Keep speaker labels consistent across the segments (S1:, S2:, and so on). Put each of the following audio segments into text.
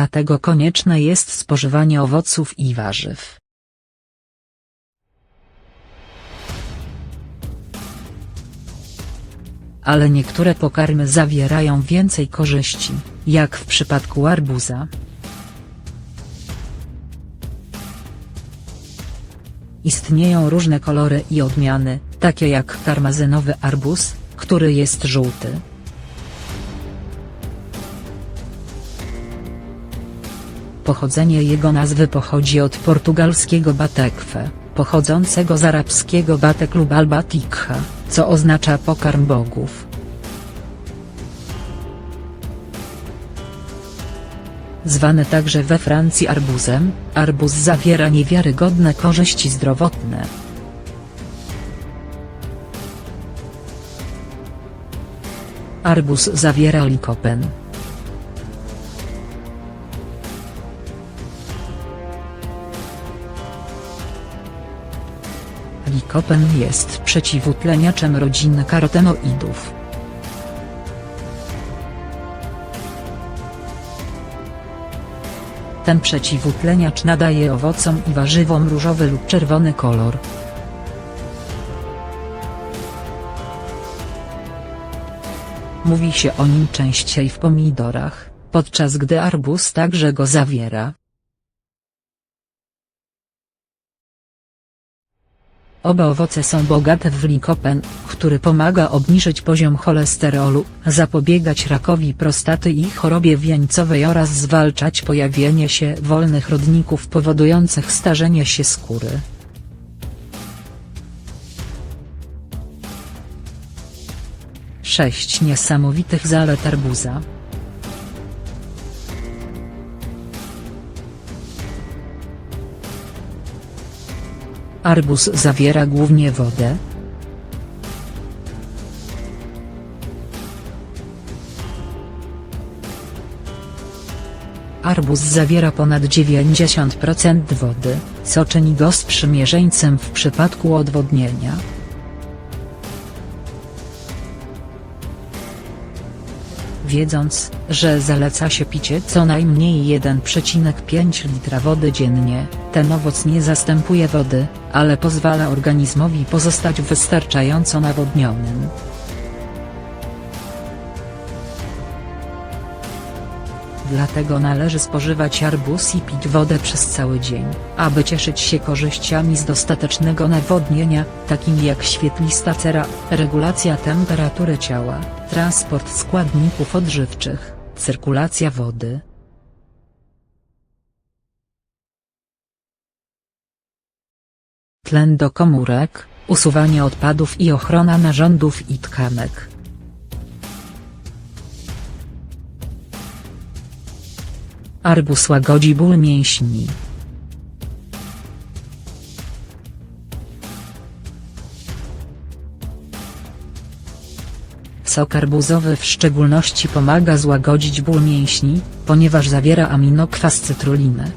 S1: Dlatego konieczne jest spożywanie owoców i warzyw. Ale niektóre pokarmy zawierają więcej korzyści, jak w przypadku arbuza. Istnieją różne kolory i odmiany, takie jak karmazynowy arbuz, który jest żółty. Pochodzenie jego nazwy pochodzi od portugalskiego batekwe, pochodzącego z arabskiego batek lub albatikha, co oznacza pokarm bogów. Zwany także we Francji arbuzem, arbuz zawiera niewiarygodne korzyści zdrowotne. Arbuz zawiera likopen. Likopen jest przeciwutleniaczem rodziny karotenoidów. Ten przeciwutleniacz nadaje owocom i warzywom różowy lub czerwony kolor. Mówi się o nim częściej w pomidorach, podczas gdy arbuz także go zawiera. Oba owoce są bogate w likopen, który pomaga obniżyć poziom cholesterolu, zapobiegać rakowi prostaty i chorobie wieńcowej oraz zwalczać pojawienie się wolnych rodników powodujących starzenie się skóry. Sześć niesamowitych zalet arbuza. Arbuz zawiera głównie wodę. Arbuz zawiera ponad 90% wody, co czyni go sprzymierzeńcem w przypadku odwodnienia. Wiedząc, że zaleca się picie co najmniej 1,5 litra wody dziennie, ten owoc nie zastępuje wody, ale pozwala organizmowi pozostać wystarczająco nawodnionym. Dlatego należy spożywać arbuz i pić wodę przez cały dzień, aby cieszyć się korzyściami z dostatecznego nawodnienia, takimi jak świetlista cera, regulacja temperatury ciała, transport składników odżywczych, cyrkulacja wody. Tlen do komórek, usuwanie odpadów i ochrona narządów i tkanek. Arbuz łagodzi ból mięśni. Sok arbuzowy w szczególności pomaga złagodzić ból mięśni, ponieważ zawiera aminokwas cytrulinę.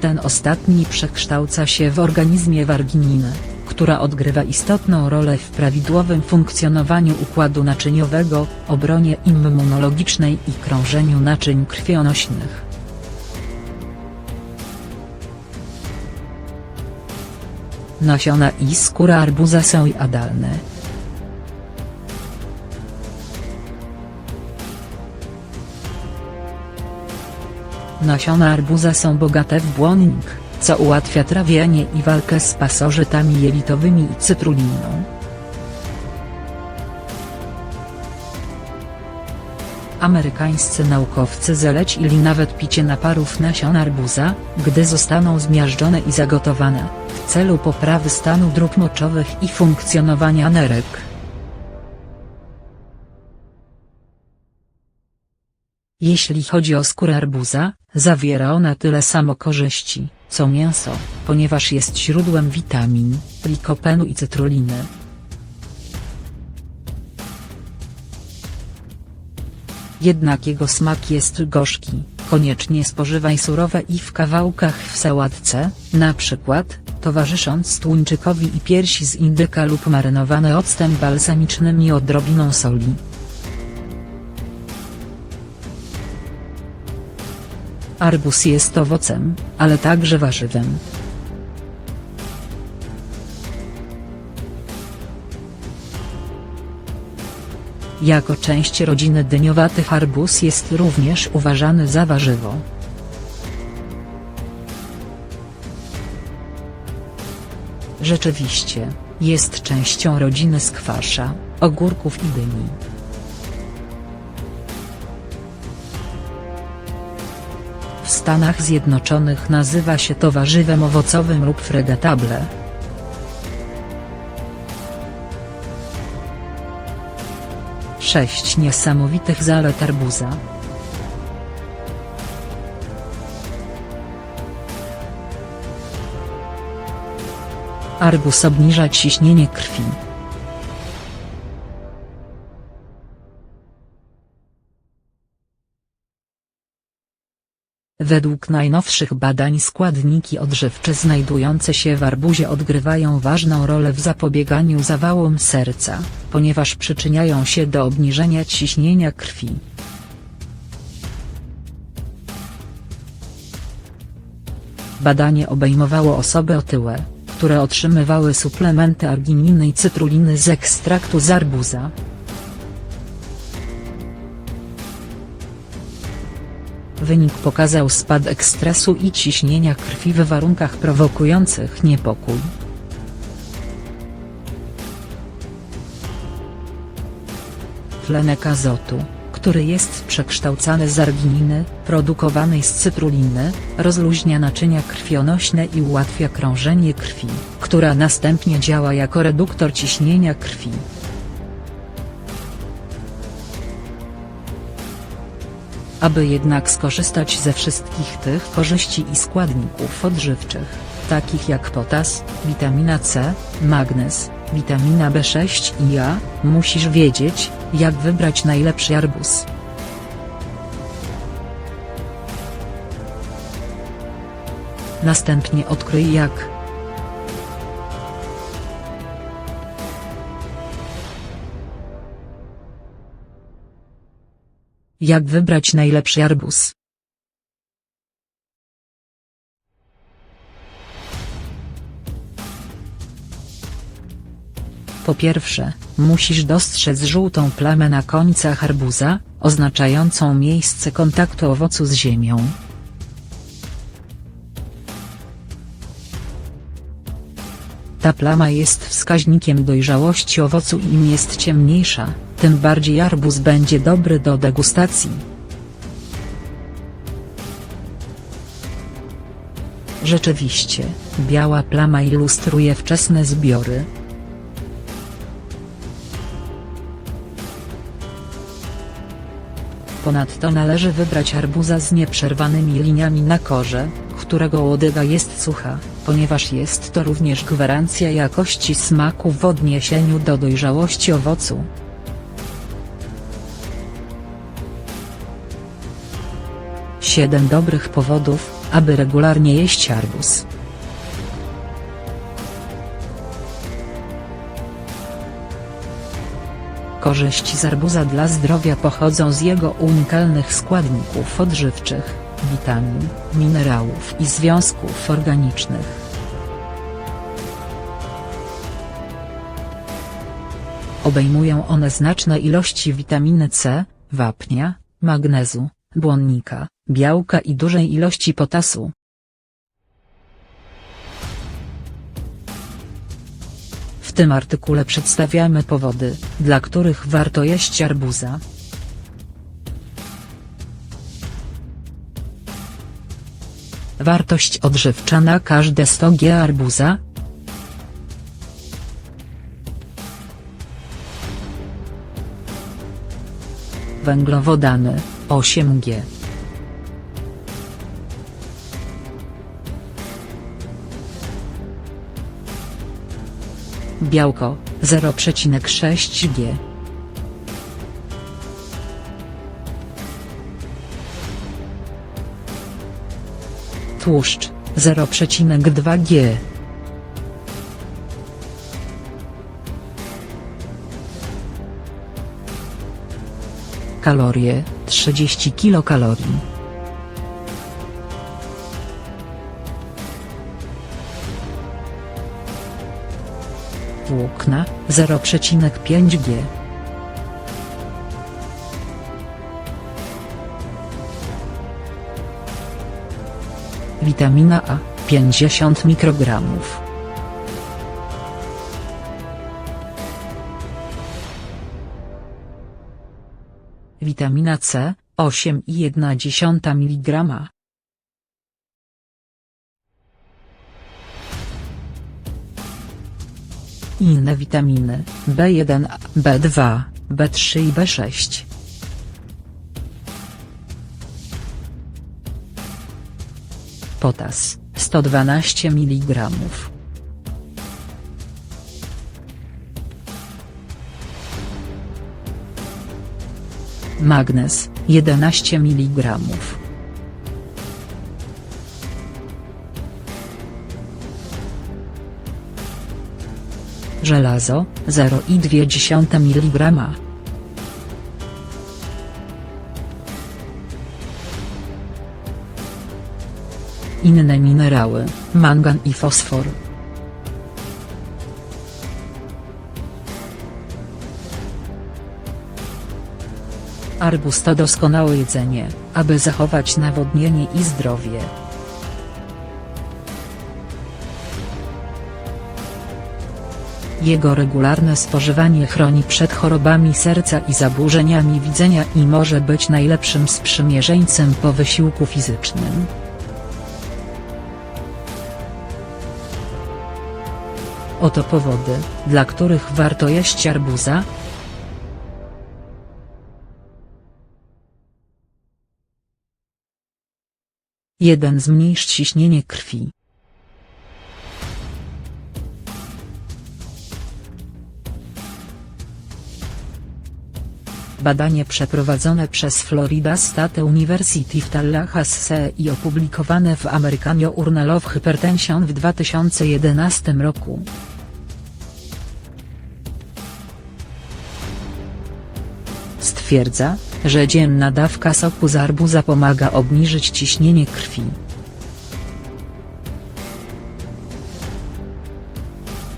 S1: Ten ostatni przekształca się w organizmie w argininę, która odgrywa istotną rolę w prawidłowym funkcjonowaniu układu naczyniowego, obronie immunologicznej i krążeniu naczyń krwionośnych. Nasiona i skóra arbuza są jadalne. Nasiona arbuza są bogate w błonnik, co ułatwia trawienie i walkę z pasożytami jelitowymi i cytruliną. Amerykańscy naukowcy zalecili nawet picie naparów nasion arbuza, gdy zostaną zmiażdżone i zagotowane, w celu poprawy stanu dróg moczowych i funkcjonowania nerek. Jeśli chodzi o skórę arbuza, zawiera ona tyle samo korzyści, co mięso, ponieważ jest źródłem witamin, likopenu i cytruliny. Jednak jego smak jest gorzki, koniecznie spożywaj surowe i w kawałkach w sałatce, na przykład, towarzysząc tłuńczykowi i piersi z indyka lub marynowane octem balsamicznym i odrobiną soli. Arbuz jest owocem, ale także warzywem. Jako część rodziny dyniowatych arbuz jest również uważany za warzywo. Rzeczywiście, jest częścią rodziny skwasza, ogórków i dyni. Stanach Zjednoczonych nazywa się to warzywem owocowym lub fregatable. Sześć niesamowitych zalet arbuza. Arbuz obniża ciśnienie krwi. Według najnowszych badań składniki odżywcze znajdujące się w arbuzie odgrywają ważną rolę w zapobieganiu zawałom serca, ponieważ przyczyniają się do obniżenia ciśnienia krwi. Badanie obejmowało osoby otyłe, które otrzymywały suplementy argininy i cytruliny z ekstraktu z arbuza. Wynik pokazał spadek stresu i ciśnienia krwi w warunkach prowokujących niepokój. Tlenek azotu, który jest przekształcany z argininy, produkowanej z cytruliny, rozluźnia naczynia krwionośne i ułatwia krążenie krwi, która następnie działa jako reduktor ciśnienia krwi. Aby jednak skorzystać ze wszystkich tych korzyści i składników odżywczych, takich jak potas, witamina C, magnez, witamina B6 i A, musisz wiedzieć, jak wybrać najlepszy arbuz. Następnie odkryj jak. Jak wybrać najlepszy arbuz? Po pierwsze, musisz dostrzec żółtą plamę na końcach arbuza, oznaczającą miejsce kontaktu owocu z ziemią. Ta plama jest wskaźnikiem dojrzałości owocu i im jest ciemniejsza, tym bardziej arbuz będzie dobry do degustacji. Rzeczywiście, biała plama ilustruje wczesne zbiory. Ponadto należy wybrać arbuza z nieprzerwanymi liniami na korze, którego łodyga jest sucha, ponieważ jest to również gwarancja jakości smaku w odniesieniu do dojrzałości owocu. Siedem dobrych powodów, aby regularnie jeść arbuz. Korzyści z arbuza dla zdrowia pochodzą z jego unikalnych składników odżywczych, witamin, minerałów i związków organicznych. Obejmują one znaczne ilości witaminy C, wapnia, magnezu, błonnika, białka i dużej ilości potasu. W tym artykule przedstawiamy powody, dla których warto jeść arbuza. Wartość odżywcza na każde 100 g arbuza. Węglowodany 8 Białko 0,6 g. Tłuszcz 0,2 g. Kalorie 30 kilokalorii. Włókna 0,5 g. Witamina A 50 mikrogramów. Witamina C 8,1 mg. Inne witaminy B1, B2, B3 i B6. Potas 112 mg. Magnez 11 mg. Żelazo 0,2 mg. Inne minerały, mangan i fosfor. Arbuz to doskonałe jedzenie, aby zachować nawodnienie i zdrowie. Jego regularne spożywanie chroni przed chorobami serca i zaburzeniami widzenia i może być najlepszym sprzymierzeńcem po wysiłku fizycznym. Oto powody, dla których warto jeść arbuza. Jeden Zmniejsz ciśnienie krwi. Badanie przeprowadzone przez Florida State University w Tallahassee i opublikowane w American Journal of Hypertension w 2011 roku. Stwierdza, że dzienna dawka soku z arbuza pomaga obniżyć ciśnienie krwi.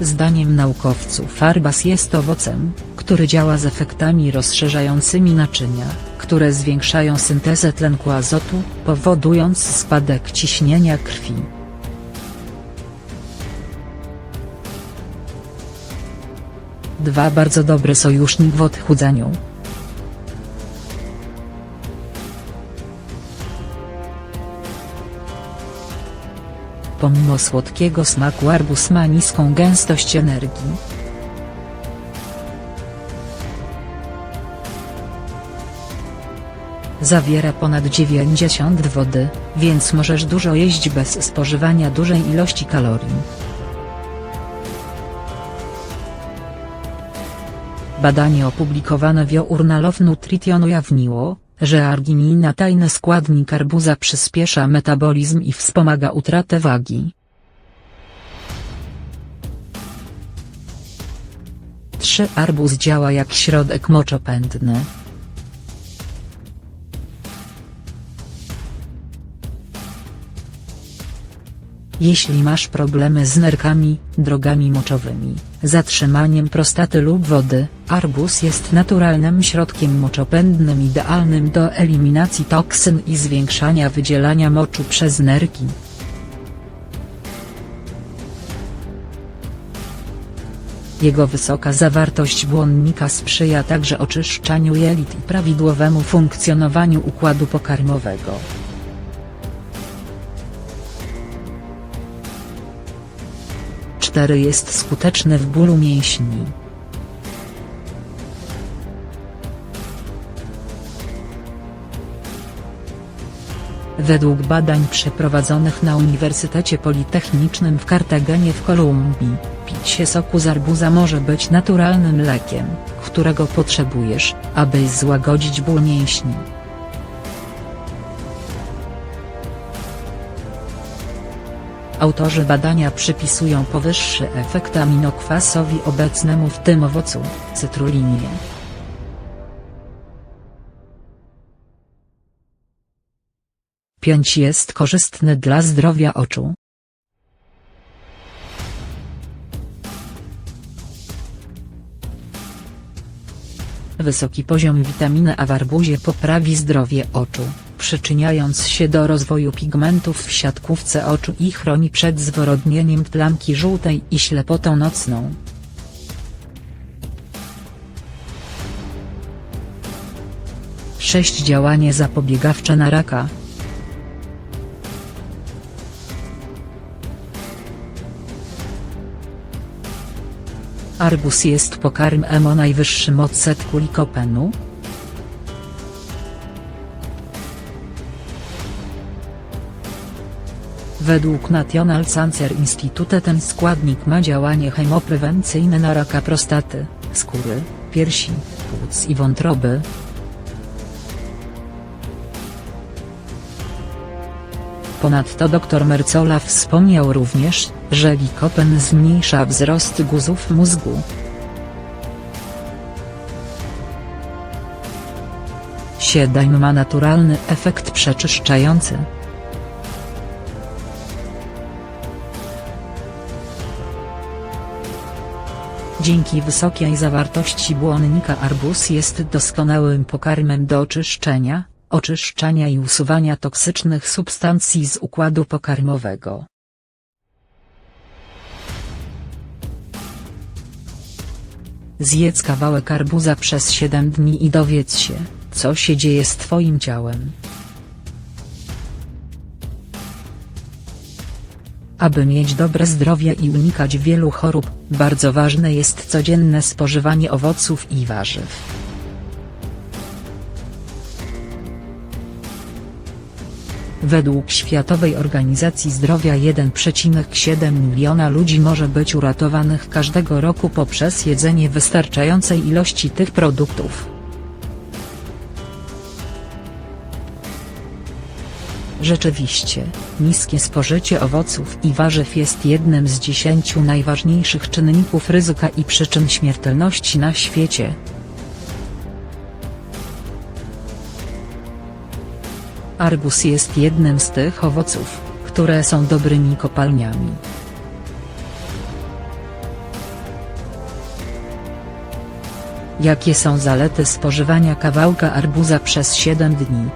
S1: Zdaniem naukowców arbaz jest owocem, który działa z efektami rozszerzającymi naczynia, które zwiększają syntezę tlenku azotu, powodując spadek ciśnienia krwi. Dwa bardzo dobry sojusznik w odchudzaniu. Pomimo słodkiego smaku arbuz ma niską gęstość energii. Zawiera ponad 90 wody, więc możesz dużo jeść bez spożywania dużej ilości kalorii. Badanie opublikowane w Journal of Nutrition ujawniło, że arginina tajny składnik arbuza przyspiesza metabolizm i wspomaga utratę wagi. 3. Arbuz działa jak środek moczopędny. Jeśli masz problemy z nerkami, drogami moczowymi, zatrzymaniem prostaty lub wody, arbuz jest naturalnym środkiem moczopędnym idealnym do eliminacji toksyn i zwiększania wydzielania moczu przez nerki. Jego wysoka zawartość błonnika sprzyja także oczyszczaniu jelit i prawidłowemu funkcjonowaniu układu pokarmowego. 4 jest skuteczny w bólu mięśni. Według badań przeprowadzonych na Uniwersytecie Politechnicznym w Kartagenie w Kolumbii, picie soku z arbuza może być naturalnym lekiem, którego potrzebujesz, aby złagodzić ból mięśni. Autorzy badania przypisują powyższy efekt aminokwasowi obecnemu w tym owocu, cytrulinie. Pięć jest korzystny dla zdrowia oczu. Wysoki poziom witaminy A w arbuzie poprawi zdrowie oczu, przyczyniając się do rozwoju pigmentów w siatkówce oczu i chroni przed zwyrodnieniem plamki żółtej i ślepotą nocną. 6 Działanie zapobiegawcze na raka. Arbus jest pokarmem o najwyższym odsetku likopenu. Według National Cancer Institute ten składnik ma działanie chemoprewencyjne na raka prostaty, skóry, piersi, płuc i wątroby. Ponadto dr Mercola wspomniał również, że likopen zmniejsza wzrost guzów mózgu. Siedem ma naturalny efekt przeczyszczający. Dzięki wysokiej zawartości błonnika arbuz jest doskonałym pokarmem do oczyszczenia, oczyszczania i usuwania toksycznych substancji z układu pokarmowego. Zjedz kawałek arbuza przez 7 dni i dowiedz się, co się dzieje z Twoim ciałem. Aby mieć dobre zdrowie i unikać wielu chorób, bardzo ważne jest codzienne spożywanie owoców i warzyw. Według Światowej Organizacji Zdrowia 1,7 miliona ludzi może być uratowanych każdego roku poprzez jedzenie wystarczającej ilości tych produktów. Rzeczywiście, niskie spożycie owoców i warzyw jest jednym z dziesięciu najważniejszych czynników ryzyka i przyczyn śmiertelności na świecie. Arbus jest jednym z tych owoców, które są dobrymi kopalniami. Jakie są zalety spożywania kawałka arbuza przez 7 dni?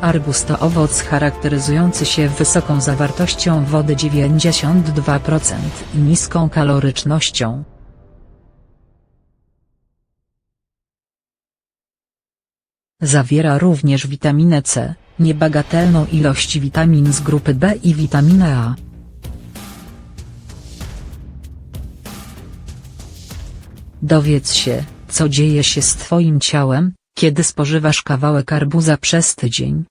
S1: Arbuz to owoc charakteryzujący się wysoką zawartością wody 92% i niską kalorycznością. Zawiera również witaminę C, niebagatelną ilość witamin z grupy B i witaminę A. Dowiedz się, co dzieje się z Twoim ciałem, kiedy spożywasz kawałek arbuza przez tydzień.